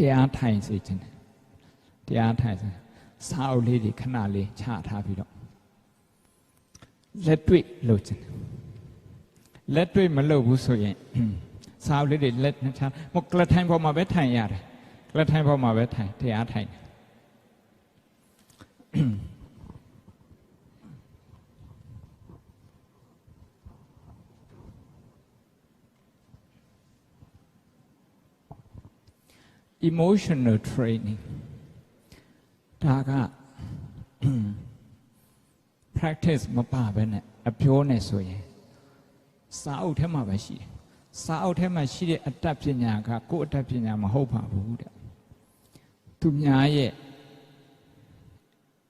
တရားထိုင်စေခြင်းတယ်တရားထိုင်စေစာအုပ်လေးတွေခဏလေးချထားပြီးတော့လက်တွေ့လုပ်ခြင်းတယ်လက်တွေ့မလုပ်ဘူးဆိုရင်စာအုပ်လေးတွေလက်နှချမကလထိုင်ပေါ်မှာပဲထိုင်ရတယ်ကလထိုင်ပေါ်မှာပဲထိုင်တရားထိုင်တယ် emotional training ဒါက practice မပါဘဲနဲ့အပြောနဲ့ဆိုရင်စာအုပ်ထဲမှာပဲရှိတယ်စာအုပ်ထဲမှာရှိတဲ့အတ္တပညာကကိုယ်အတ္တပညာမဟုတ်ပါဘူးတဲ့သူများရဲ့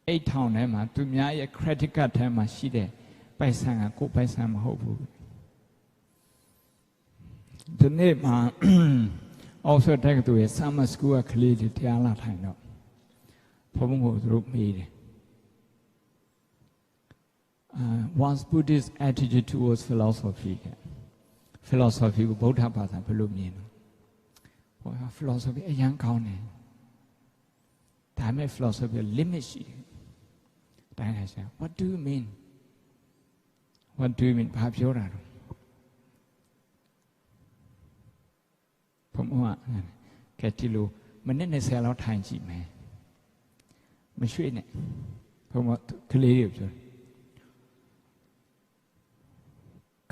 အိတ်ထောင်ထဲမှာသူများရဲ့ credit card ထဲမှာရှိတဲ့ပိုက်ဆံကကိုယ်ပိုက်ဆံမဟုတ်ဘူးဒီနေ့မှာ also တက္ကသိုလ်ရဲ့ summer school ကကလေးတွေတရားလာထိုင်တော့ဘုံဘုံကိုသူတို့မေးတယ် uh, one's Buddhist attitude towards philosophy က philosophy ကိုဗုဒ္ဓဘာသာဘယ်လိုမြင်လဲဟော philosophy အရင်ကောင်းတယ်ဒါပေမဲ့ philosophy limit ရှိတယ်တိုင်းလိုက်ရှာ what do you mean what do you mean ဘာပြောတာလဲ ဘုံဘုံကကဲဒီလိုမိနစ်20လောက်ထိုင်ကြည့်မယ်မရွှေ့နဲ့ဘုံဘကလေးတွေပြောတယ်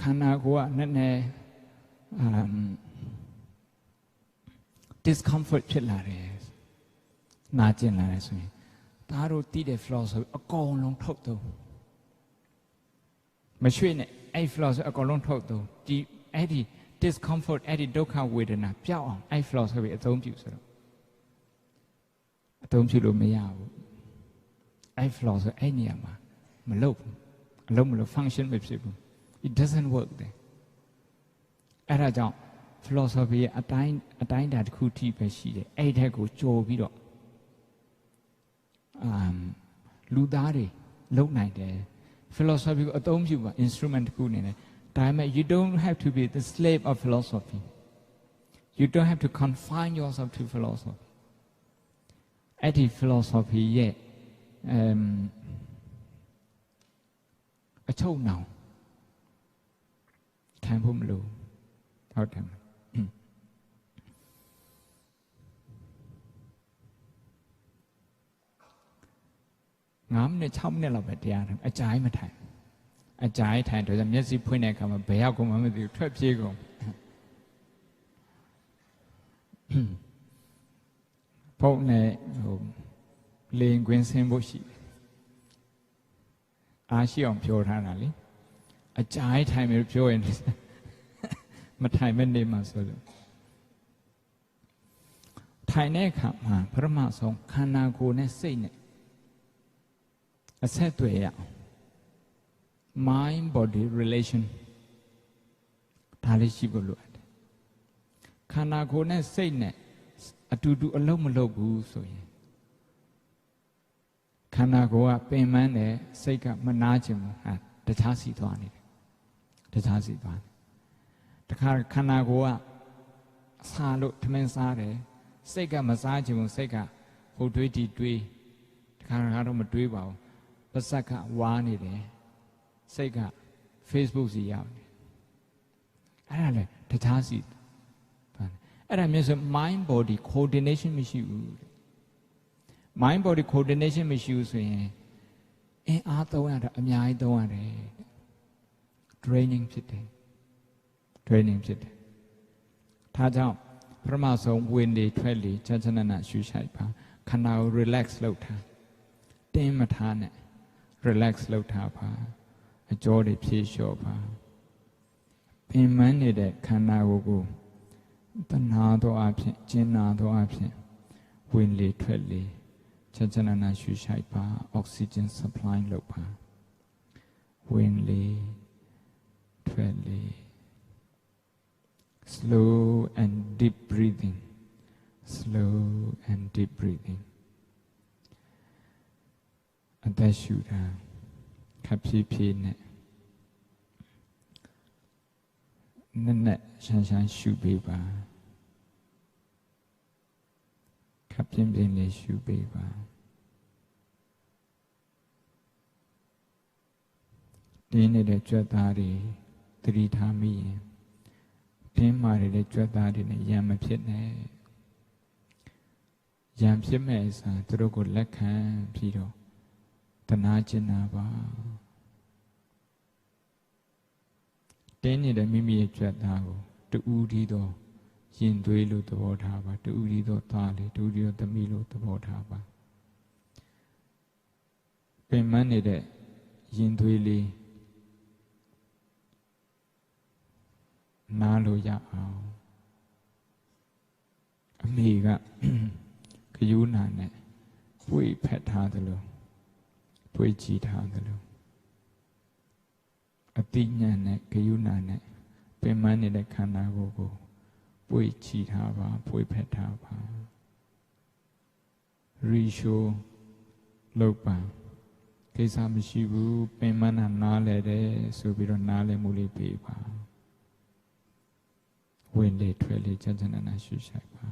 ခန္ဓာကိုယ်ကနည်းနည်း um discomfort ဖြစ်လာတယ်နာကျင်လာတယ်ဆိုရင်ဒါတို့တည်တဲ့ philosophy အကုန်လုံးထုတ်သုံးမရွှေ့နဲ့အဲ့ philosophy အကုန်လုံးထုတ်သုံးဒီအဲ့ဒီ discomfort အဲ့ဒီဒုက္ခဝေဒနာပျောက်အောင်အဲ့ philosophy အသုံးပြုဆိုတော့အသုံးပြုလို့မရဘူးအဲ့ philosophy အဲ့နေရာမှာမလုပ်ဘူးအလုံးမလို့ function မဖြစ်ဘူး it doesn't work there အဲ့ဒါကြောင့် philosophy ရဲ့အတိုင်းအတိုင်းတာတစ်ခုထိပဲရှိတယ်အဲ့ထက်ကိုကြော်ပြီးတော့အမ်လူသားတွေလုံနိုင်တယ် philosophy ကိုအသုံးပြုပါ instrument တစ်ခုအနေနဲ့ ဒါပေမဲ့ you don't have to be the slave of philosophy you don't have to confine yourself to philosophy အဲ့ဒီ philosophy ရဲ့အမ်အချုပ်နှောင်ခံဖို့မလိုဟုတ်တယ်9မိနစ်6 အကြိုင်းမထိုင်အကြိုင်းထိုင်တော့မျက်စိဖွင့်တဲ့အခါမှာဘယ်ရောက်ကုန်မှမသိဘူးထွက်ပြေးကုန်ဖုန်းနဲ့ဟိုလေရင်ကွင်းဆင်းဖို့ရှိတယ်အားရှိအောင်ပြောထားတာလေအကြိုင်းထိုင်ပြီးပြောရင်မထိုင်မနေမှဆိုလို့ထိုင်တဲ့အခါမှာပရမဆုံးခန္ဓာကိုယ်နဲ့စိတ်နဲ့အဆက်အသွယ်ရအောင် mind body relation ဒါလေးရှိဖို့လိုအပ်တယ်ခန္ဓာကိုယ်နဲ့စိတ်နဲ့အတူတူအလုံးမလုံးဘူးဆိုရင်ခန္ဓာကိုယ်ကပင်ပန်းတယ်စိတ်ကမနာချင်ဘူးဟာတခြားစီသွားနေတယ်တခြားစီသွားတယ်တခါခန္ဓာကိုယ်ကစားလို့ထမင်းစားတယ်စိတ်ကမစားချင်ဘူးစိတ်ကဟိုတွေးဒီတွေးတခါတခါတော့မတွေးပါဘူးပါစက်ကဝါနေတယ် စိတ်က Facebook စီရောက်နေအဲ့ဒါလေတခြားစီအဲ့ဒါမျိုးဆို mind body coordination မရှိဘူး mind body coordination မရှိဘူးဆိုရင်အင်းအားသုံးရတာအများကြီးသုံးရတယ် training ဖြစ်တယ် training ဖြစ်တယ်ဒါကြောင့်ပထမဆုံးဝင်လေထွက်လေချာချနနရှူရှိုက်ပါခန္ဓာကို relax လုပ်ထားတင်းမထားနဲ့ relax လုပ်ထားပါ အကြောတွေဖြည့်လျှော့ပါပင်မနေတဲ့ခန္ဓာကိုယ်ကိုတဏှာသောအဖြစ်ကျဉ်းနာသောအဖြစ်ဝင်လေထွက်လေချက်ချနနာရှူရှိုက်ပါအောက်ဆီဂျင် supply လုပ်ပါဝင်လေထွက်လေ slow and deep breathing slow and deep breathing အသက်ရှူတာ ခပ်ဖြည်းဖြည်းနဲ့နက်နက်ရှမ်းရှမ်းရှူပေးပါခပ်ပြင်းပြင်းလေးရှုပေးပါတင်းနေတဲ့ကြွက်သားတွေသတိထားမိရင်တင်းမာနေတဲ့ကြွက်သားတွေနဲ့ရံမဖြစ်နဲ့ရံဖြစ်မဲ့အစားသူတို့ကိုလက်ခံပြီးတော့တနာကျင်နာပါ တင်းနေတဲ့မိမိရဲ့ကြွက်သားကိုတူးဒီတော့ရင်သွေးလို့သဘောထားပါတူဒီတော့သားလေတူဒီတော့သမီးလို့သဘောထားပါပင်မနေတဲ့ရင်သွေးလေးနားလို့ရအောင်အမေကခယူးနာနဲ့ပွေဖက်ထားသလိုပွေကြည်ထားသလို အတိညာနဲ့ခယူးနာနဲ့ပင်မနေတဲ့ခန္ဓာကိုယ်ကိုပွေချီထားပါပွေဖက်ထားပါရီရှိုလောက်ပါကိစ္စမရှိဘူးပင်မနာနားလဲတယ်ဆိုပြီးတော့နားလဲမှုလေးပေးပါဝင်လေထွက်လေကြကြနာနာရှုရှိုက်ပါ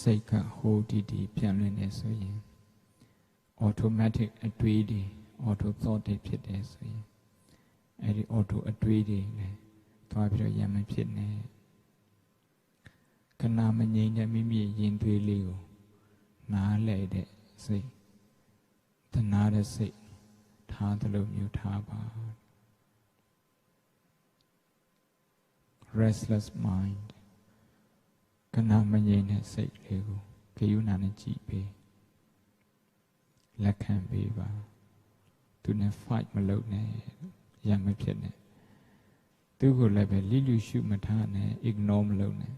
စိတ်ကဟိုတီတီပြန်လွင်နေဆိုရင် automatic အတွေးတွေ auto thought တွေဖြစ်တယ်ဆိုရင်အဲ့ဒီ auto အတွေးတွေလည်းသွားပြီးတော့ရံမဖြစ်နဲ့ခဏမငြိမ်တဲ့မိမိရင်သွေးလေးကိုနားလဲတဲ့စိတ်တနာတဲ့စိတ်ထားသလိုမျိုးထားပါ restless mind ခ ဏမငြိမ်တဲ့စိတ်လေးကိုဂယုဏနဲ့ကြည်ပေးလက်ခံပေးပါသူနဲ့ fight မလုပ်နဲ့ရံမဖြစ်နဲ့သူကိုလည်းပဲလိလူရှုမထားနဲ့ ignore မလုပ်နဲ့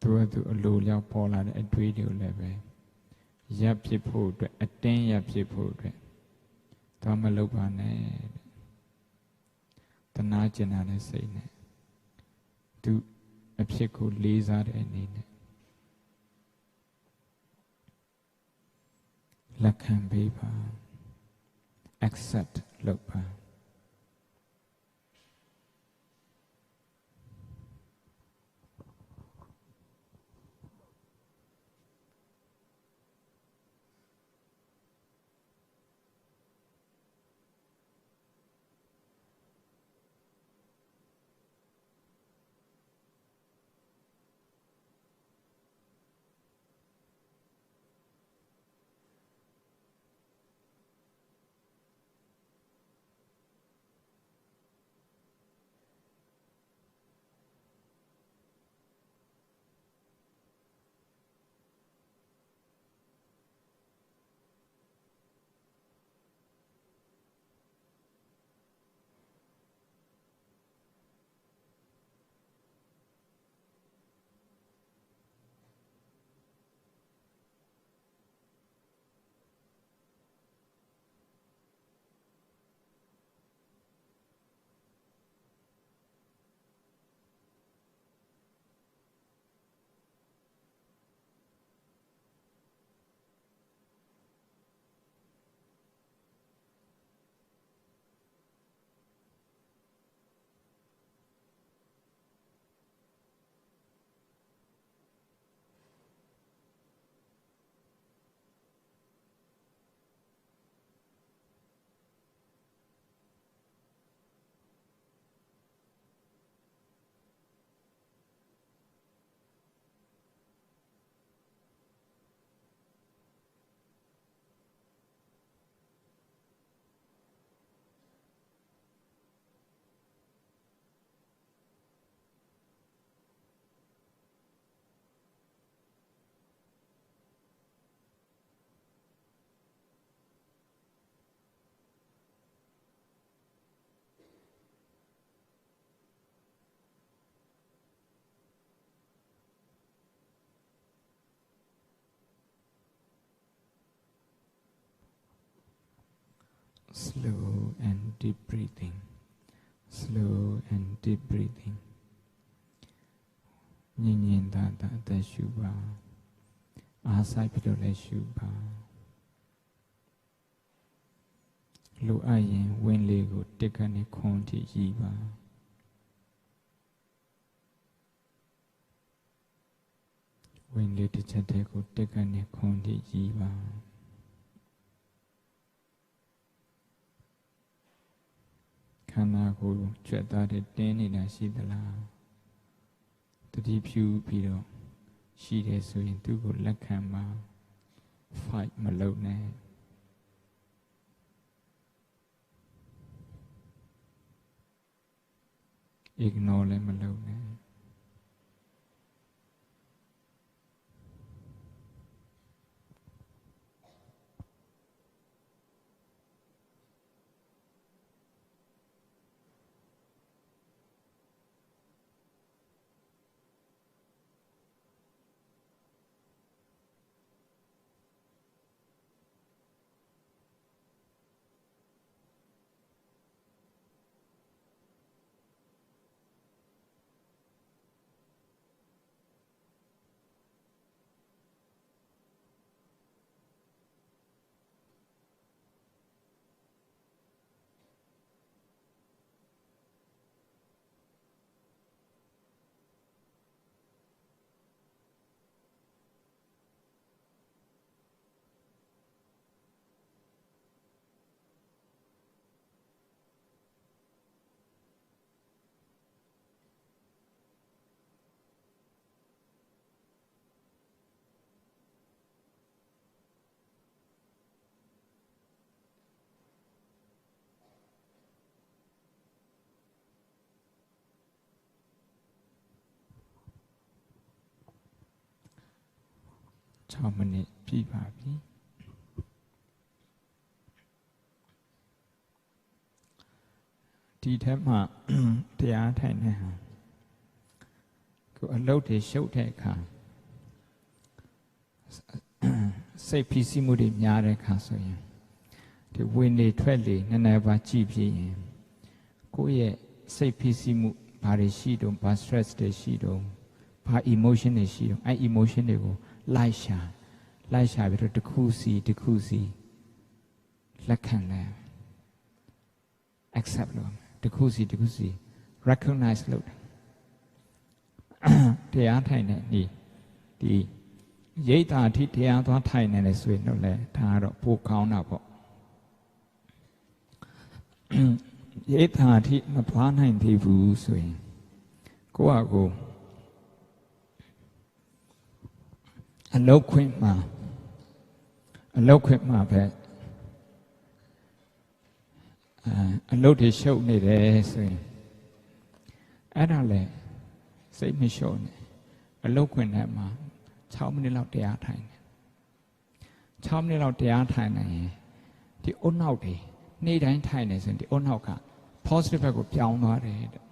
သူကသူအလိုလျောက်ပေါ်လာတဲ့အတွေးတွေကိုလည်းပဲ ရပ်ဖြစ်ဖို့အတွက်အတင်းရပ်ဖြစ်ဖို့အတွက်သွားမလုပ်ပါနဲ့တနာကျင်တာတဲ့စိတ်နဲ့သူအဖြစ်ကိုလေးစားတဲ့အနေနဲ့လက်ခံပေးပါ accept လုပ်ပါ slow and deep breathing slow and deep breathing ညင်ညင်သာသာအသက်ရှူပါအားဆိုင်ပြီးတော့လည်းရှူပါလိုအပ်ရင်ဝင်းလေးကိုတက်ကနေခွန်ထိရည်ပါဝင်းလေးတစ်ချက်တည်းကိုတက်ကနေခွန်ထိရည်ပါ န္ဓာကိုယ်ကြွက်သားတဲ့တင်းနေတာရှိသလားတတိဖြူပြီးတော့ရှိတယ်ဆိုရင်သူ့ကိုလက်ခံပါ fight မလုပ်နဲ့ ignore လည်းမလုပ်နဲ့ 6မိနစ်ပြည့်ပါပြီဒီထက်မှတရားထိုင်နေဟာကိုအလုတ်တွေရှုပ်တဲ့အခါစိတ်ဖိစီးမှုတွေများတဲ့အခါဆိုရင်ဒီဝင်နေထွက်လေနည်းနည်းပါကြည့်ပြရင်ကိုယ့်ရဲ့စိတ်ဖိစီးမှုဘာတွေရှိတုံးဘာ stress တွေရှိတုံးဘာ emotion တွေရှိတုံးအဲ emotion တွေကို လိုက်ရှာလိုက်ရှာပြီးတော့တစ်ခုစီတစ်ခုစီလက်ခံလဲ accept လို့တစ်ခုစီတစ်ခုစီ recognize လုပ်တယ်တရားထိုင်တဲ့ဤဒီရိတ်တာအထိတရားသွားထိုင်နေတယ်ဆိုရင်တော့လေဒါကတော့ပိုကောင်းတာပေါ့ရိတ်တာအထိမသွားနိုင်သေးဘူးဆိုရင်ကိုယ့်အကို အလုတ်ခွင့်မှာအလုတ်ခွင့်မှာပဲအလုတ်တွေရှုပ်နေတယ်ဆိုရင်အဲ့ဒါလေစိတ်မရှုပ်နဲ့အလုတ်ခွင့်ထဲမှာ6မိနစ်လောက်တရားထိုင်တယ်6မိနစ်လောက်တရားထိုင်နိုင်ရင်ဒီအုတ်နောက်တွေနေ့တိုင်းထိုင်နေဆိုရင်ဒီအုတ်နောက်က positive ဘက်ကိုပြောင်းသွားတယ်တဲ့